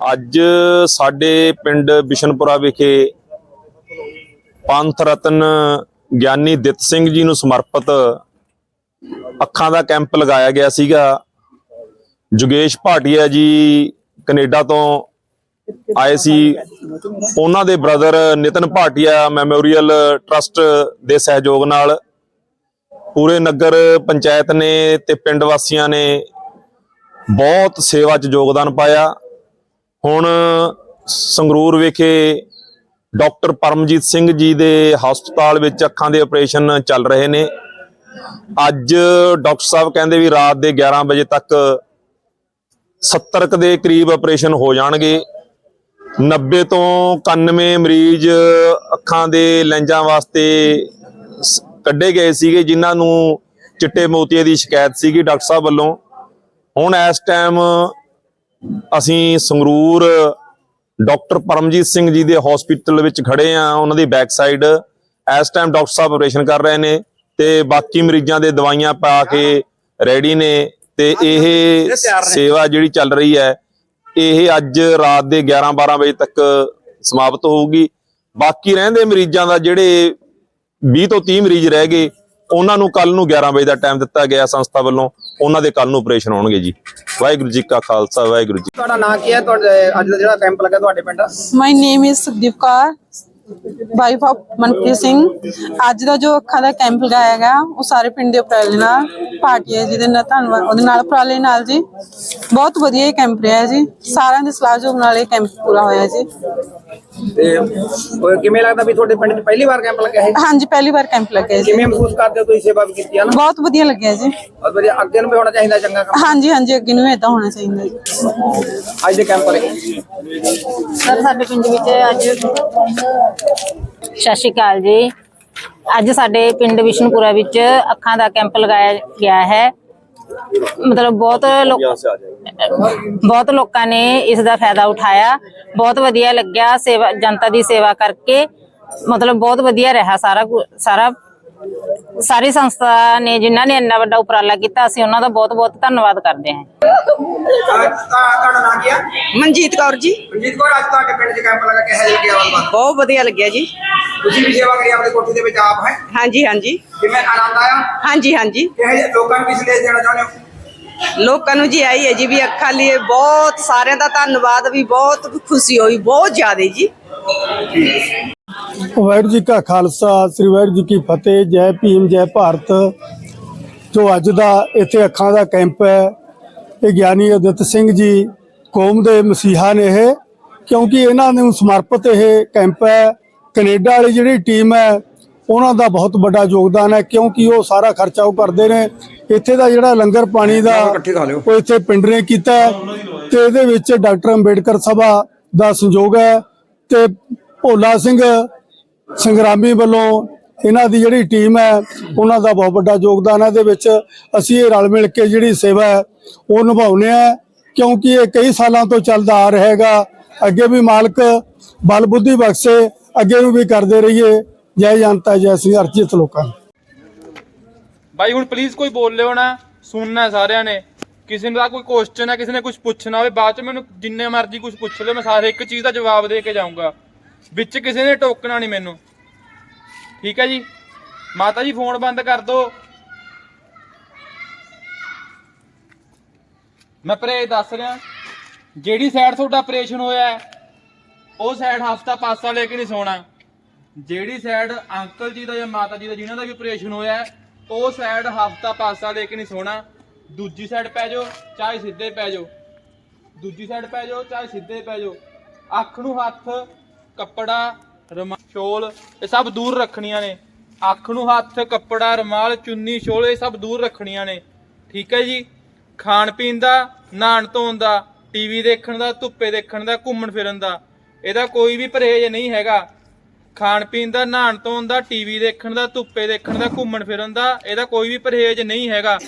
ਅੱਜ ਸਾਡੇ ਪਿੰਡ ਬਿਸ਼ਨਪੁਰਾ ਵਿਖੇ ਪੰਥ ਰਤਨ ਗਿਆਨੀ ਦਿੱਤ ਸਿੰਘ ਜੀ ਨੂੰ ਸਮਰਪਿਤ ਅੱਖਾਂ ਦਾ ਕੈਂਪ ਲਗਾਇਆ ਗਿਆ ਸੀਗਾ। ਜੁਗੇਸ਼ ਭਾਟੀਆ ਜੀ ਕੈਨੇਡਾ ਤੋਂ ਆਏ ਸੀ। ਉਹਨਾਂ ਦੇ brother Nitin Bhatia memorial trust ਦੇ ਸਹਿਯੋਗ ਨਾਲ ਪੂਰੇ ਨਗਰ ਪੰਚਾਇਤ ਨੇ ਤੇ ਪਿੰਡ ਵਾਸੀਆਂ ਨੇ ਬਹੁਤ ਸੇਵਾ 'ਚ ਯੋਗਦਾਨ ਪਾਇਆ। ਹੁਣ ਸੰਗਰੂਰ ਵਿਖੇ ਡਾਕਟਰ ਪਰਮਜੀਤ ਸਿੰਘ ਜੀ ਦੇ ਹਸਪਤਾਲ ਵਿੱਚ ਅੱਖਾਂ ਦੇ ਆਪਰੇਸ਼ਨ ਚੱਲ ਰਹੇ ਨੇ। ਅੱਜ ਡਾਕਟਰ ਸਾਹਿਬ ਕਹਿੰਦੇ ਵੀ ਰਾਤ ਦੇ 11 ਵਜੇ ਤੱਕ 70 ਕੁ ਦੇ ਕਰੀਬ ਆਪਰੇਸ਼ਨ ਹੋ ਜਾਣਗੇ। 90 ਤੋਂ 91 ਮਰੀਜ਼ ਅੱਖਾਂ ਦੇ ਲੈਂਜਾਂ ਵਾਸਤੇ ਸ- ਕੱਢੇ ਗਏ ਸੀਗੇ, ਜਿਨ੍ਹਾਂ ਨੂੰ ਚਿੱਟੇ ਮੋਤੀਏ ਦੀ ਸ਼ਿਕਾਇਤ ਸੀਗੀ ਡਾਕਟਰ ਸਾਹਿਬ ਵੱਲੋਂ। ਹੁਣ ਇਸ ਟਾਈਮ ਅਸੀਂ ਸੰਗਰੂਰ ਡਾਕਟਰ ਪਰਮਜੀਤ ਸਿੰਘ ਜੀ ਦੇ ਹਸਪੀਟਲ ਵਿੱਚ ਖੜੇ ਆ, ਉਹਨਾਂ ਦੀ ਬੈਕ ਸਾਈਡ ਇਸ ਟਾਈਮ ਡਾਕਟਰ ਸਾਹਿਬ ਆਪਰੇਸ਼ਨ ਕਰ ਰਹੇ ਨੇ ਤੇ ਬਾਕੀ ਮਰੀਜ਼ਾਂ ਦੇ ਦਵਾਈਆਂ ਪਾ ਕੇ ਰੈਡੀ ਨੇ ਤੇ ਇਹ ਸੇਵਾ ਜਿਹੜੀ ਚੱਲ ਰਹੀ ਹੈ, ਇਹ ਅੱਜ ਰਾਤ ਦੇ 11 12 ਵਜੇ ਤੱਕ ਸਮਾਪਤ ਹੋਊਗੀ। ਬਾਕੀ ਰਹਿੰਦੇ ਮਰੀਜ਼ਾਂ ਦਾ ਜਿਹੜੇ 20 ਤੋਂ 30 ਮਰੀਜ਼ ਰਹਿ ਗਏ ਉਹਨਾਂ ਨੂੰ ਕੱਲ ਨੂੰ 11 ਵਜੇ ਦਾ ਟਾਈਮ ਦਿੱਤਾ ਗਿਆ ਸੰਸਥਾ ਵੱਲੋਂ ਉਹਨਾਂ ਦੇ ਕੱਲ ਨੂੰ ਆਪਰੇਸ਼ਨ ਹੋਣਗੇ ਜੀ। ਵਾਹਿਗੁਰੂ ਜੀ ਕਾ ਖਾਲਸਾ ਵਾਹਿਗੁਰੂ ਜੀ ਤੁਹਾਡਾ ਨਾਂ ਕੀ ਹੈ? ਤੁਹਾਡੇ ਅੱਜ ਦਾ ਜਿਹੜਾ ਕੈਂਪ ਲੱਗਾ ਤੁਹਾਡੇ ਪਿੰਡ? My name is Sukhdeep Kaur wife of Manpreet Singh ਅੱਜ ਦਾ ਜੋ ਅੱਖਾਂ ਦਾ ਕੈਂਪ ਲਗਾਇਆ ਗਿਆ ਉਹ ਸਾਰੇ ਪਿੰਡ ਦੇ ਉਪਰਾਲੇ ਨਾਲ ਭਾਟੀਆ ਜੀ ਦੇ ਨਾਲ ਧੰਨਵਾਦ ਉਹਦੇ ਨਾਲ ਉਪਰਾਲੇ ਨਾਲ ਜੀ। ਬਹੁਤ ਵਧੀਆ ਇਹ ਕੈਂਪ ਰਿਹਾ ਜੀ। ਸਾਰਿਆਂ ਦੇ ਸਲਾਹਯੋਗ ਨਾਲ ਇਹ ਕੈਂਪ ਪੂਰਾ ਹੋਇਆ ਜੀ। ਤੇ ਉਹ ਕਿਵੇਂ ਲੱਗਦਾ ਵੀ ਤੁਹਾਡੇ ਪਿੰਡ 'ਚ ਪਹਿਲੀ ਵਾਰ ਕੈਂਪ ਲੱਗਾ ਹੈ ਹਾਂਜੀ ਪਹਿਲੀ ਵਾਰ ਕੈਂਪ ਲੱਗਿਆ ਜੀ। ਕਿਵੇਂ ਮਹਿਸੂਸ ਕਰਦੇ ਹੋ ਤੁਸੀਂ ਸੇਵਾ ਵੀ ਕੀਤੀ ਹੈ ਨਾ? ਬਹੁਤ ਵਧੀਆ ਲੱਗਿਆ ਜੀ। ਬਹੁਤ ਵਧੀਆ ਅੱਗੇ ਨੂੰ ਵੀ ਹੋਣਾ ਚਾਹੀਦਾ ਚੰਗਾ ਕੰਮ? ਹਾਂਜੀ ਹਾਂਜੀ ਅੱਗੇ ਨੂੰ ਇਦਾਂ ਹੋਣਾ ਚਾਹੀਦਾ ਜੀ। ਅੱਜ ਦੇ ਕੈਂਪ ਬਾਰੇ ਸਰ ਸਾਡੇ ਪਿੰਡ ਵਿੱਚ ਅੱਜ ਸਤਿ ਸ਼੍ਰੀ ਅਕਾਲ ਜੀ। ਅੱਜ ਸਾਡੇ ਪਿੰਡ ਵਿਸ਼ਨਪੁਰਾ ਵਿੱਚ ਅੱਖਾਂ ਦਾ ਕੈਂਪ ਲਗਾਇਆ ਗਿਆ ਹੈ। ਮਤਲਬ ਬਹੁਤ ਲੋਕ ਬਹੁਤ ਲੋਕਾਂ ਨੇ ਇਸ ਦਾ ਫਾਇਦਾ ਉਠਾਇਆ। ਬਹੁਤ ਵਧੀਆ ਲੱਗਿਆ ਸੇਵਾ ਜਨਤਾ ਦੀ ਸੇਵਾ ਕਰਕੇ। ਮਤਲਬ ਬਹੁਤ ਵਧੀਆ ਰਿਹਾ ਸਾਰਾ ਕੁ- ਸਾਰਾ ਸਾਰੀ ਸੰਸਥਾ ਨੇ ਜਿਨ੍ਹਾਂ ਨੇ ਇੰਨਾ ਵੱਡਾ ਉਪਰਾਲਾ ਕੀਤਾ ਅਸੀਂ ਉਹਨਾਂ ਦਾ ਬਹੁਤ ਬਹੁਤ ਧੰਨਵਾਦ ਕਰਦੇ ਹਾਂ। ਤੁਹਾਡਾ ਨਾਂ ਕੀ ਹੈ ਮਨਜੀਤ ਕੌਰ ਜੀ। ਰਣਜੀਤ ਕੌਰ ਅੱਜ ਤੁਹਾਡੇ ਪਿੰਡ 'ਚ ਕੈਂਪ ਲੱਗਾ ਕਿਹੋ ਜਿਹਾ ਗਿਆ ਬੰਦਾ ਬਹੁਤ ਵਧੀਆ ਲੱਗਿਆ ਜੀ। ਤੁਸੀਂ ਵੀ ਸੇਵਾ ਕਰੀ ਆਪਣੀ ਕੋਠੀ ਦੇ ਵਿੱਚ ਆਪ ਹੈ? ਹਾਂਜੀ ਹਾਂਜੀ। ਕਿਵੇਂ ਆਨੰਦ ਆਇਆ? ਹਾਂਜੀ ਹਾਂਜੀ। ਕਿਹੋ ਜਿਹੇ ਲੋਕਾਂ ਨੂੰ ਵੀ ਸੰਦੇਸ਼ ਦੇਣਾ ਚਾਹੁੰਦੇ ਹੋ? ਲੋਕਾਂ ਨੂੰ ਜੀ ਆਈ ਹੈ ਜੀ ਵੀ ਅੱਖਾਂ ਲਈ ਬਹੁਤ, ਸਾਰਿਆਂ ਦਾ ਧੰਨਵਾਦ, ਵੀ ਬਹੁਤ ਖੁਸ਼ੀ ਹੋਈ, ਬਹੁਤ ਜ਼ਿਆਦਾ ਜੀ। ਵਾਹਿਗੁਰੂ ਜੀ ਕਾ ਖਾਲਸਾ, ਸ੍ਰੀ ਵਾਹਿਗੁਰੂ ਜੀ ਕੀ ਫਤਿਹ, ਜੈ ਭੀਮ, ਜੈ ਭਾਰਤ। ਜੋ ਅੱਜ ਦਾ ਇੱਥੇ ਅੱਖਾਂ ਦਾ ਕੈਂਪ ਹੈ, ਇਹ ਗਿਆਨੀ ਅਦਿੱਤ ਸਿੰਘ ਜੀ ਕੌਮ ਦੇ ਮਸੀਹਾ ਨੇ ਇਹ, ਕਿਉਂਕਿ ਇਹਨਾਂ ਨੂੰ ਸਮਰਪਿਤ ਇਹ ਕੈਂਪ ਹੈ। ਕੈਨੇਡਾ ਵਾਲੀ ਜਿਹੜੀ ਟੀਮ ਹੈ ਉਹਨਾਂ ਦਾ ਬਹੁਤ ਵੱਡਾ ਯੋਗਦਾਨ ਹੈ ਕਿਉਂਕਿ ਉਹ ਸਾਰਾ ਖਰਚਾ ਉਹ ਕਰਦੇ ਨੇ। ਇੱਥੇ ਦਾ ਜਿਹੜਾ ਲੰਗਰ ਪਾਣੀ ਦਾ ਉਹ ਇੱਥੇ ਪਿੰਡ ਨੇ ਕੀਤਾ ਤੇ ਇਹਦੇ ਵਿੱਚ ਡਾਕਟਰ ਅੰਬੇਡਕਰ ਸਭਾ ਦਾ ਸੰਯੋਗ ਹੈ ਤੇ ਭੋਲਾ ਸਿੰਘ ਸੰਗਰਾਮੀ ਵੱਲੋਂ ਇਹਨਾਂ ਦੀ ਜਿਹੜੀ ਟੀਮ ਹੈ ਉਹਨਾਂ ਦਾ ਬਹੁਤ ਵੱਡਾ ਯੋਗਦਾਨ ਹੈ। ਇਹਦੇ ਵਿੱਚ ਅਸੀਂ ਇਹ ਰਲ ਮਿਲ ਕੇ ਜਿਹੜੀ ਸੇਵਾ ਹੈ ਉਹ ਨਿਭਾਉਂਦੇ ਆ ਕਿਉਂਕਿ ਇਹ ਕਈ ਸਾਲਾਂ ਤੋਂ ਚੱਲਦਾ ਆ ਰਿਹਾ ਹੈਗਾ। ਅੱਗੇ ਵੀ ਮਾਲਕ ਬਲ ਬੁੱਧੀ ਬਖਸ਼ੇ ਅੱਗੇ ਨੂੰ ਵੀ ਕਰਦੇ ਰਹੀਏ। ਜੈ ਜਨਤਾ, ਜੈ ਸਿੰਘ ਅਰਜਿਤ ਲੋਕਾਂ ਬਾਈ, ਹੁਣ ਪਲੀਜ਼ ਕੋਈ ਬੋਲ ਲਿਓ ਨਾ, ਸੁਣਨਾ ਸਾਰਿਆਂ ਨੇ। ਕਿਸੇ ਦਾ ਕੋਈ ਕੁਐਸਚਨ ਹੈ, ਕਿਸੇ ਨੇ ਕੁਝ ਪੁੱਛਣਾ ਹੋਵੇ, ਬਾਅਦ ਚ ਮੈਨੂੰ ਜਿੰਨੇ ਮਰਜ਼ੀ ਕੁਝ ਪੁੱਛ ਲਿਓ, ਮੈਂ ਸਾਰੇ ਇੱਕ ਚੀਜ਼ ਦਾ ਜਵਾਬ ਦੇ ਕੇ ਜਾਊਂਗਾ। ਵਿੱਚ ਕਿਸੇ ਨੇ ਟੋਕਣਾ ਨਹੀਂ ਮੈਨੂੰ। ਠੀਕ ਹੈ ਜੀ? ਮਾਤਾ ਜੀ ਫੋਨ ਬੰਦ ਕਰ ਦਿਓ ਮੈਂ ਪਰੇ ਦੱਸ ਰਿਹਾ, ਜਿਹੜੀ ਸਾਈਡ ਤੁਹਾਡਾ ਆਪਰੇਸ਼ਨ ਹੋਇਆ ਉਹ ਸਾਈਡ ਹਫਤਾ ਪਾਸਾ ਲੈ ਕੇ ਨਹੀਂ ਸੋਣਾ। ਜਿਹੜੀ ਸਾਈਡ ਅੰਕਲ ਜੀ ਦਾ ਜਾਂ ਮਾਤਾ ਜੀ ਦਾ ਜਿਨ੍ਹਾਂ ਦਾ ਵੀ ਆਪਰੇਸ਼ਨ ਹੋਇਆ ਹੈ, ਉਹ ਸਾਈਡ ਹਫਤਾ ਪਾਸਾ ਲੈ ਕੇ ਨਹੀਂ ਸੋਣਾ। ਦੂਜੀ ਸਾਈਡ ਪੈ ਜਾਓ ਚਾਹੇ ਸਿੱਧੇ ਪੈ ਜਾਓ। ਦੂਜੀ ਸਾਈਡ ਪੈ ਜਾਓ ਚਾਹੇ ਸਿੱਧੇ ਪੈ ਜਾਓ। ਅੱਖ ਨੂੰ ਹੱਥ ਕੱਪੜਾ ਰੁਮਾਲ ਸ਼ੋਲ ਇਹ ਸਭ ਦੂਰ ਰੱਖਣੀਆਂ ਨੇ। ਅੱਖ ਨੂੰ ਹੱਥ ਕੱਪੜਾ ਰੁਮਾਲ ਚੁੰਨੀ ਸ਼ੋਲ ਇਹ ਸਭ ਦੂਰ ਰੱਖਣੀਆਂ ਨੇ। ਠੀਕ ਹੈ ਜੀ? ਖਾਣ ਪੀਣ ਦਾ ਨਹਾਣ ਧੋਣ ਦਾ ਟੀਵੀ ਦੇਖਣ ਦਾ ਧੁੱਪੇ ਦੇਖਣ ਦਾ ਘੁੰਮਣ ਫਿਰਨ ਦਾ। ਇਹਦਾ ਕੋਈ ਵੀ ਪਰਹੇਜ਼ ਨਹੀਂ ਹੈਗਾ। ਖਾਣ ਪੀਣ ਦਾ ਨਹਾਣ ਧੋਣ ਦਾ ਟੀਵੀ ਦੇਖਣ ਦਾ ਧੁੱਪੇ ਦੇਖਣ ਦਾ ਘੁੰਮਣ ਫਿਰਨ ਦਾ ਇਹਦਾ ਕੋਈ ਵੀ ਪਰਹੇਜ਼ ਨਹੀਂ ਹੈਗਾ।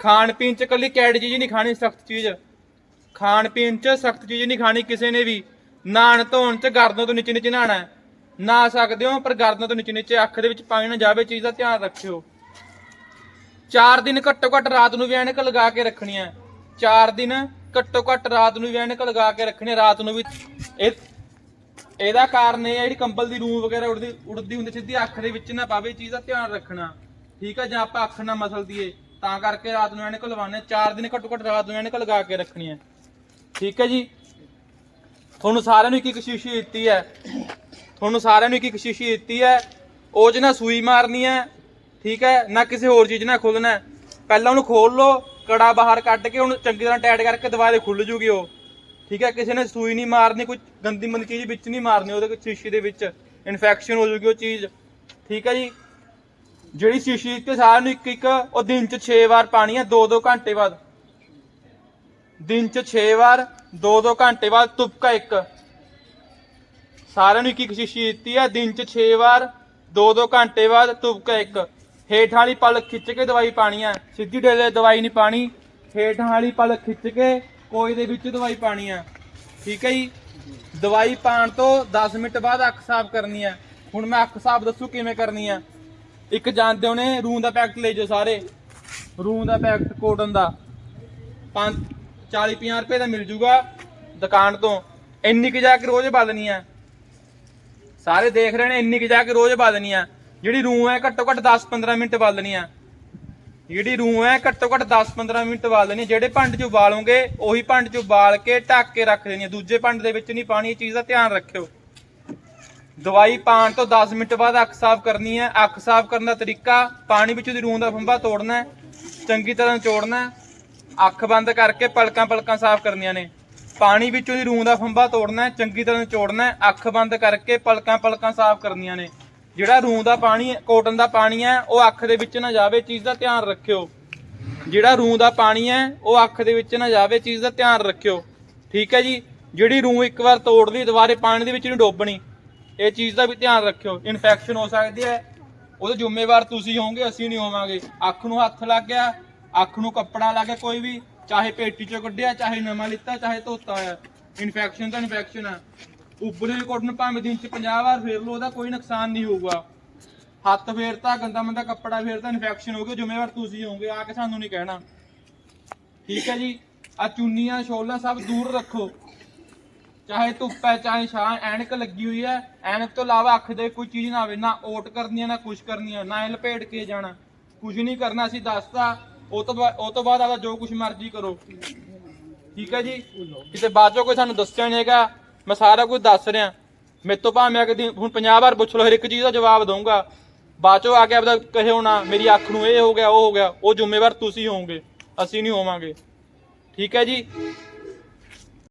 ਖਾਣ ਪੀਣ ਚ ਕੱਲੀ ਕੈਡ ਚੀਜ਼ ਨਹੀਂ ਖਾਣੀ ਸਖਤ ਚੀਜ਼। ਖਾਣ ਪੀਣ ਚ ਸਖਤ ਚੀਜ਼ ਨਹੀਂ ਖਾਣੀ ਕਿਸੇ ਨੇ ਵੀ। ਨਹਾਣ ਧੋਣ ਚ ਗਰਦਨ ਤੋਂ ਨੀਚੇ ਨੀਚੇ ਨਹਾਣਾ ਹੈ। ਨਹਾ ਸਕਦੇ ਹੋ ਪਰ ਗਰਦਨ ਤੋਂ ਨੀਚੇ ਨੀਚੇ ਅੱਖ ਦੇ ਵਿੱਚ ਪਾਣੀ ਨਾ ਜਾਵੇ ਚੀਜ਼ ਦਾ ਧਿਆਨ ਰੱਖਿਓ। ਚਾਰ ਦਿਨ ਘੱਟੋ ਘੱਟ ਰਾਤ ਨੂੰ ਵੀ ਐਨਕ ਲਗਾ ਕੇ ਰੱਖਣੀ ਹੈ। ਚਾਰ ਦਿਨ ਘੱਟੋ ਘੱਟ ਰਾਤ ਨੂੰ ਵੀ ਐਨਕ ਲਗਾ ਕੇ ਰੱਖਣੀ ਹੈ, ਰਾਤ ਨੂੰ ਵੀ। ਇਹ ਇਹਦਾ ਕਾਰਨ ਇਹ ਹੈ ਜਿਹੜੀ ਕੰਬਲ ਦੀ ਰੂੰ ਵਗੈਰਾ ਉੜਦੀ ਉੜਦੀ ਹੁੰਦੀ, ਸਿੱਧੀ ਅੱਖ ਦੇ ਵਿੱਚ ਨਾ ਪਾਵੇ, ਇਹ ਚੀਜ਼ ਦਾ ਧਿਆਨ ਰੱਖਣਾ। ਠੀਕ ਹੈ ਜਾਂ ਆਪਾਂ ਅੱਖ ਨਾ ਮਸਲ ਦਈਏ ਤਾਂ ਕਰਕੇ ਰਾਤ ਨੂੰ ਐਨਕ ਲਵਾਉਣੇ 4 ਦਿਨ ਘੱਟੋ ਘੱਟ ਰਾਤ ਨੂੰ ਐਨਕ ਲਗਾ ਕੇ ਰੱਖਣੀ ਹੈ ਠੀਕ ਹੈ ਜੀ? ਤੁਹਾਨੂੰ ਸਾਰਿਆਂ ਨੂੰ ਇੱਕ ਇੱਕ ਸ਼ੀਸ਼ੀ ਦਿੱਤੀ ਹੈ ਤੁਹਾਨੂੰ ਸਾਰਿਆਂ ਨੂੰ ਇੱਕ ਇੱਕ ਸ਼ੀਸ਼ੀ ਦਿੱਤੀ ਹੈ ਉਹ 'ਚ ਨਾ ਸੂਈ ਮਾਰਨੀ ਹੈ ਠੀਕ ਹੈ ਨਾ ਕਿਸੇ ਹੋਰ ਚੀਜ਼ ਨਾਲ ਖੋਲਣਾ। ਪਹਿਲਾਂ ਉਹਨੂੰ ਖੋਲ ਲਓ, ਕੜਾ ਬਾਹਰ ਕੱਢ ਕੇ ਉਹਨੂੰ ਚੰਗੀ ਤਰ੍ਹਾਂ ਟਾਈਟ ਕਰਕੇ ਦੁਬਾਰੇ ਖੁੱਲ ਜੂਗੀ ਉਹ। ਠੀਕ ਹੈ, ਕਿਸੇ ਨੇ ਸੂਈ ਨਹੀਂ ਮਾਰਨੀ, ਕੋਈ ਗੰਦੀ ਮੰਦੀ ਚੀਜ਼ ਵਿੱਚ ਨਹੀਂ ਮਾਰਨੀ, ਉਹਦੇ ਸ਼ੀਸ਼ੇ ਦੇ ਵਿੱਚ ਇਨਫੈਕਸ਼ਨ ਹੋ ਜੂਗੀ ਉਹ ਚੀਜ਼। ਠੀਕ ਹੈ ਜੀ? ਜਿਹੜੀ ਸ਼ੀਸ਼ੀ ਤੇ ਸਾਰਿਆਂ ਨੂੰ ਇੱਕ ਇੱਕ, ਉਹ ਦਿਨ 'ਚ 6 ਵਾਰ ਪਾਣੀ ਹੈ 2-2 ਘੰਟੇ ਬਾਅਦ। ਦਿਨ 'ਚ 6 ਵਾਰ 2-2 ਘੰਟੇ ਬਾਅਦ ਤੁਪਕਾ ਇੱਕ। ਸਾਰਿਆਂ ਨੂੰ ਇੱਕ ਇੱਕ ਸ਼ੀਸ਼ੀ ਦਿੱਤੀ ਹੈ ਦਿਨ 'ਚ 6 ਵਾਰ 2-2 ਘੰਟੇ ਬਾਅਦ ਤੁਪਕਾ ਇੱਕ। ਹੇਠਾਂ ਵਾਲੀ ਪਲਕ ਖਿੱਚ ਕੇ ਦਵਾਈ ਪਾਣੀ ਹੈ ਸਿੱਧੀ ਢੇਲੇ ਦਵਾਈ ਨਹੀਂ ਪਾਣੀ, ਹੇਠਾਂ ਵਾਲੀ ਪਲਕ ਖਿੱਚ ਕੇ ਕੋਈ ਦੇ ਵਿੱਚ ਦਵਾਈ ਪਾਣੀ ਹੈ ਠੀਕ ਹੈ ਜੀ? ਦਵਾਈ ਪਾਣ ਤੋਂ 10 ਮਿੰਟ ਬਾਅਦ ਅੱਖ ਸਾਫ਼ ਕਰਨੀ ਹੈ ਹੁਣ ਮੈਂ ਅੱਖ ਸਾਫ਼ ਦੱਸੂ ਕਿਵੇਂ ਕਰਨੀ ਆ। ਇੱਕ ਜਾਣਦੇ ਹੋਣੇ ਰੂੰ ਦਾ ਪੈਕਟ ਲੈ ਜਾਓ ਸਾਰੇ। ਰੂੰ ਦਾ ਪੈਕਟ ਕੋਟਨ ਦਾ। 5 40 50 ਰੁਪਏ ਦਾ ਮਿਲ ਜੂਗਾ ਦੁਕਾਨ ਤੋਂ। ਇੰਨੀ ਕੁ ਜਾ ਕੇ ਰੋਜ਼ ਬਦਲਣੀ ਆ। ਸਾਰੇ ਦੇਖ ਰਹੇ ਨੇ, ਇੰਨੀ ਕੁ ਜਾ ਕੇ ਰੋਜ਼ ਬਦਲਣੀ ਆ। ਜਿਹੜੀ ਰੂੰ ਹੈ, ਘੱਟੋ ਘੱਟ 10 15 ਮਿੰਟ ਬਦਲਣੀ ਆ। ਜਿਹੜੀ ਰੂਹ ਹੈ ਘੱਟੋ ਘੱਟ 10 15 ਮਿੰਟ ਉਬਾਲ ਆ। ਜਿਹੜੇ ਭਾਂਡੇ 'ਚ ਉਬਾਲੋਗੇ, ਉਹੀ ਭਾਂਡੇ 'ਚ ਉਬਾਲ ਕੇ ਢੱਕ ਕੇ ਰੱਖ ਦੇਣੀ ਦੂਜੇ ਭੰਡ ਦੇ ਵਿੱਚ ਨਹੀਂ ਪਾਣੀ, ਇਹ ਚੀਜ਼ ਦਾ ਧਿਆਨ ਰੱਖਿਓ। ਦਵਾਈ ਪਾਣ ਤੋਂ 10 ਮਿੰਟ ਬਾਅਦ ਅੱਖ ਸਾਫ਼ ਕਰਨੀ ਹੈ ਅੱਖ ਸਾਫ਼ ਕਰਨ ਦਾ ਤਰੀਕਾ, ਪਾਣੀ ਵਿੱਚ ਦੀ ਰੂਹ ਦਾ ਫੰਬਾ ਤੋੜਨਾ ਚੰਗੀ ਤਰ੍ਹਾਂ ਨਿਚੋੜਨਾ ਅੱਖ ਬੰਦ ਕਰਕੇ ਪਲਕਾਂ ਪਲਕਾਂ ਸਾਫ਼ ਕਰਨੀਆਂ ਨੇ। ਪਾਣੀ ਵਿੱਚੋਂ ਦੀ ਰੂਹ ਦਾ ਫੰਬਾ ਤੋੜਨਾ ਚੰਗੀ ਤਰ੍ਹਾਂ ਨਿਚੋੜਨਾ ਅੱਖ ਬੰਦ ਕਰਕੇ ਪਲਕਾਂ ਪਲਕਾਂ ਸਾਫ਼ ਕਰਨੀਆਂ ਨੇ। ਜਿਹੜਾ ਰੂਹ ਦਾ ਪਾਣੀ ਹੈ ਕੋਟਨ ਦਾ ਪਾਣੀ ਹੈ, ਉਹ ਅੱਖ ਦੇ ਵਿੱਚ ਨਾ ਜਾਵੇ ਚੀਜ਼ ਦਾ ਧਿਆਨ ਰੱਖਿਓ। ਜਿਹੜਾ ਰੂਹ ਦਾ ਪਾਣੀ ਹੈ, ਉਹ ਅੱਖ ਦੇ ਵਿੱਚ ਨਾ ਜਾਵੇ ਚੀਜ਼ ਦਾ ਧਿਆਨ ਰੱਖਿਓ। ਠੀਕ ਹੈ ਜੀ? ਜਿਹੜੀ ਰੂਹ ਇੱਕ ਵਾਰ ਤੋੜ ਲਈ, ਦੁਬਾਰੇ ਪਾਣੀ ਦੇ ਵਿੱਚ ਨਹੀਂ ਡੋਬਣੀ, ਇਹ ਚੀਜ਼ ਦਾ ਵੀ ਧਿਆਨ ਰੱਖਿਓ। ਇਨਫੈਕਸ਼ਨ ਹੋ ਸਕਦੀ ਹੈ। ਉਹਦੇ ਜ਼ਿੰਮੇਵਾਰ ਤੁਸੀਂ ਹੋਵੋਗੇ, ਅਸੀਂ ਨਹੀਂ ਹੋਵਾਂਗੇ। ਅੱਖ ਨੂੰ ਹੱਥ ਲੱਗ ਗਿਆ, ਅੱਖ ਨੂੰ ਕੱਪੜਾ ਲੱਗ ਗਿਆ, ਕੋਈ ਵੀ, ਚਾਹੇ ਪੇਟੀ ਚੋਂ ਕੱਢਿਆ, ਚਾਹੇ ਨਵਾਂ ਲਿੱਤਾ, ਚਾਹੇ ਧੋਤਾ ਹੋਇਆ। ਇਨਫੈਕਸ਼ਨ ਤਾਂ ਇਨਫੈਕਸ਼ਨ ਹੈ ਉੱਪਰੇ ਕੋਟਨ ਭਾਵੇਂ ਦਿਨ ਚ 50 ਵਾਰ ਫੇਰ ਲਓ, ਉਹਦਾ ਕੋਈ ਨੁਕਸਾਨ ਨਹੀਂ ਹੋਊਗਾ। ਹੱਥ ਫੇਰਤਾ, ਗੰਦਾ ਮੰਦਾ ਕੱਪੜਾ ਫੇਰਤਾ ਇਨਫੈਕਸ਼ਨ ਹੋ ਗਈ ਜ਼ਿੰਮੇਵਾਰ ਤੁਸੀਂ ਹੋਗੇ ਆ ਕੇ ਸਾਨੂੰ ਨਹੀਂ ਕਹਿਣਾ। ਠੀਕ ਹੈ ਜੀ? ਆ ਚੁੰਨੀਆਂ, ਸ਼ੋਲਾਂ ਸਭ ਦੂਰ ਰੱਖੋ। ਚਾਹੇ ਧੁੱਪ ਹੈ, ਚਾਹੇ ਛਾਂ, ਐਨਕ ਲੱਗੀ ਹੋਈ ਹੈ। ਐਨਕ ਤੋਂ ਇਲਾਵਾ ਅੱਖ ਦੇ ਕੋਈ ਚੀਜ਼ ਨਾ ਆਵੇ, ਨਾ ਓਟ ਕਰਨੀ ਹੈ ਨਾ ਕੁਛ ਕਰਨੀ ਹੈ ਨਾ ਲਪੇਟ ਕੇ ਜਾਣਾ। ਕੁਝ ਨਹੀਂ ਕਰਨਾ, ਅਸੀਂ ਦੱਸਤਾ। ਉਹ ਤੋਂ ਬਾ- ਉਹ ਤੋਂ ਬਾਅਦ ਆਦਾ ਜੋ ਕੁਝ ਮਰਜ਼ੀ ਕਰੋ। ਠੀਕ ਹੈ ਜੀ? ਕਿਤੇ ਬਾਅਦ ਚੋਂ ਕੋਈ ਸਾਨੂੰ ਦੱਸਿਆ ਨਹੀਂ ਹੈਗਾ। ਮੈਂ ਸਾਰਾ ਕੁਝ ਦੱਸ ਰਿਹਾ। ਮੇਰੇ ਤੋਂ ਭਾਵੇਂ ਕਦੀ ਹੁਣ 50 ਵਾਰ ਪੁੱਛ ਲਓ ਹਰ ਇੱਕ ਚੀਜ਼ ਦਾ ਜਵਾਬ ਦਊਂਗਾ। ਬਾਅਦ ਚੋਂ ਆ ਕੇ ਆਪਦਾ ਕਹੇ ਹੋਣਾ, ਮੇਰੀ ਅੱਖ ਨੂੰ ਇਹ ਹੋ ਗਿਆ, ਉਹ ਹੋ ਗਿਆ, ਉਹ ਜ਼ਿੰਮੇਵਾਰ ਤੁਸੀਂ ਹੋਵੋਗੇ, ਅਸੀਂ ਨਹੀਂ ਹੋਵਾਂਗੇ। ਠੀਕ ਹੈ ਜੀ?